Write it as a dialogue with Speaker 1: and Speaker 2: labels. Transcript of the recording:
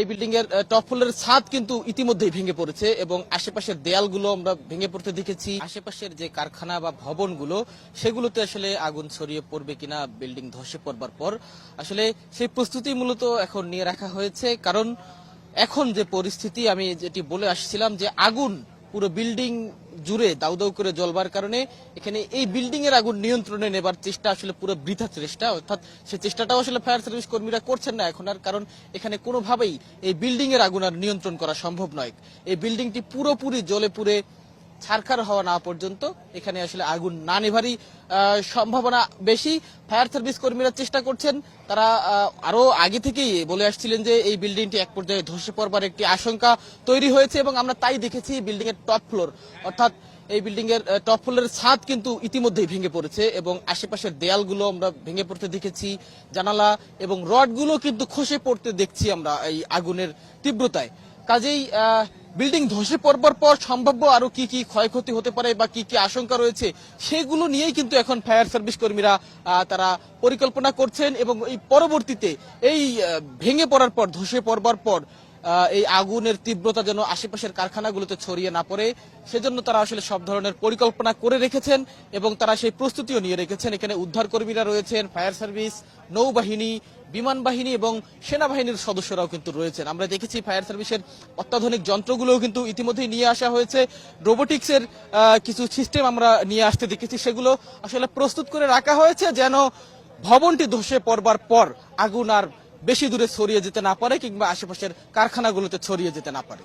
Speaker 1: এই বিল্ডিং এর টপ ফ্লোরের ছাদ কিন্তু ইতিমধ্যেই ভেঙে পড়েছে এবং আশেপাশের দেয়ালগুলো আমরা ভেঙে পড়তে দেখেছি। আশেপাশের যে কারখানা বা ভবনগুলো, সেগুলোতে আসলে আগুন ছড়িয়ে পড়বে কিনা বিল্ডিং ধসে পড়বার পর, আসলে সেই প্রস্তুতি মূলত এখন নিয়ে রাখা হয়েছে। কারণ এখন যে পরিস্থিতি, আমি যেটি বলে আসছিলাম যে আগুন পুরো বিল্ডিং জুড়ে দাউ দাউ করে জ্বলবার কারণে এখানে এই বিল্ডিং এর আগুন নিয়ন্ত্রণে নেবার চেষ্টা আসলে পুরো বৃথা চেষ্টা। অর্থাৎ সে চেষ্টাটাও আসলে ফায়ার সার্ভিস কর্মীরা করছেন না এখন আর, কারণ এখানে কোনোভাবেই এই বিল্ডিং এর আগুন আর নিয়ন্ত্রণ করা সম্ভব নয়। এই বিল্ডিংটি পুরোপুরি জ্বলে পুড়ে ছারখার হওয়া না পর্যন্ত এখানে আসলে আগুন না নেভারই সম্ভাবনা বেশি। ফায়ার সার্ভিস কর্মীরা চেষ্টা করছেন। তারা আহ, আরও আগে থেকেই বলে আসছিলেন যে এই বিল্ডিংটি এক পর্যায়ে ধসে পড়বার একটি আশঙ্কা তৈরি হয়েছে এবং আমরা তাই দেখেছি বিল্ডিং এর টপ ফ্লোর। অর্থাৎ এই বিল্ডিং এর টপ ফ্লোরের ছাদ কিন্তু ইতিমধ্যেই ভেঙে পড়েছে এবং আশেপাশের দেয়ালগুলো আমরা ভেঙে পড়তে দেখেছি জানালা এবং রডগুলো কিন্তু খসে পড়তে দেখছি আমরা এই আগুনের তীব্রতায়। কাজেই বিল্ডিং ধসে পড়বার পর সম্ভাব্য আরও কি কি ক্ষয়ক্ষতি হতে পারে বা কি কি আশঙ্কা রয়েছে, সেগুলো নিয়েই কিন্তু এখন ফায়ার সার্ভিস কর্মীরা তারা পরিকল্পনা করছেন এবং এই পরবর্তীতে এই ভেঙে পড়ার পর ধসে পড়বার পর এই আগুনের তীব্রতা যেন আশেপাশের কারখানাগুলোতে ছড়িয়ে না পড়ে, সেজন্য তারা আসলে সব ধরনের পরিকল্পনা করে রেখেছেন এবং তারা সেই প্রস্তুতিও নিয়ে রেখেছেন। এখানে উদ্ধার কর্মীরা রয়েছেন, ফায়ার সার্ভিস, নৌবাহিনী, বিমান বাহিনী এবং সেনাবাহিনীর সদস্যরাও কিন্তু রয়েছেন। আমরা দেখেছি ফায়ার সার্ভিসের অত্যাধুনিক যন্ত্রগুলোও কিন্তু ইতিমধ্যেই নিয়ে আসা হয়েছে। রোবোটিক্সের কিছু সিস্টেম আমরা নিয়ে আসতে দেখেছি। সেগুলো আসলে প্রস্তুত করে রাখা হয়েছে যেন ভবনটি ধসে পড়বার পর আগুন আর বেশি দূরে ছড়িয়ে যেতে না পারে কিংবা আশেপাশের কারখানাগুলোতে ছড়িয়ে যেতে না পারে।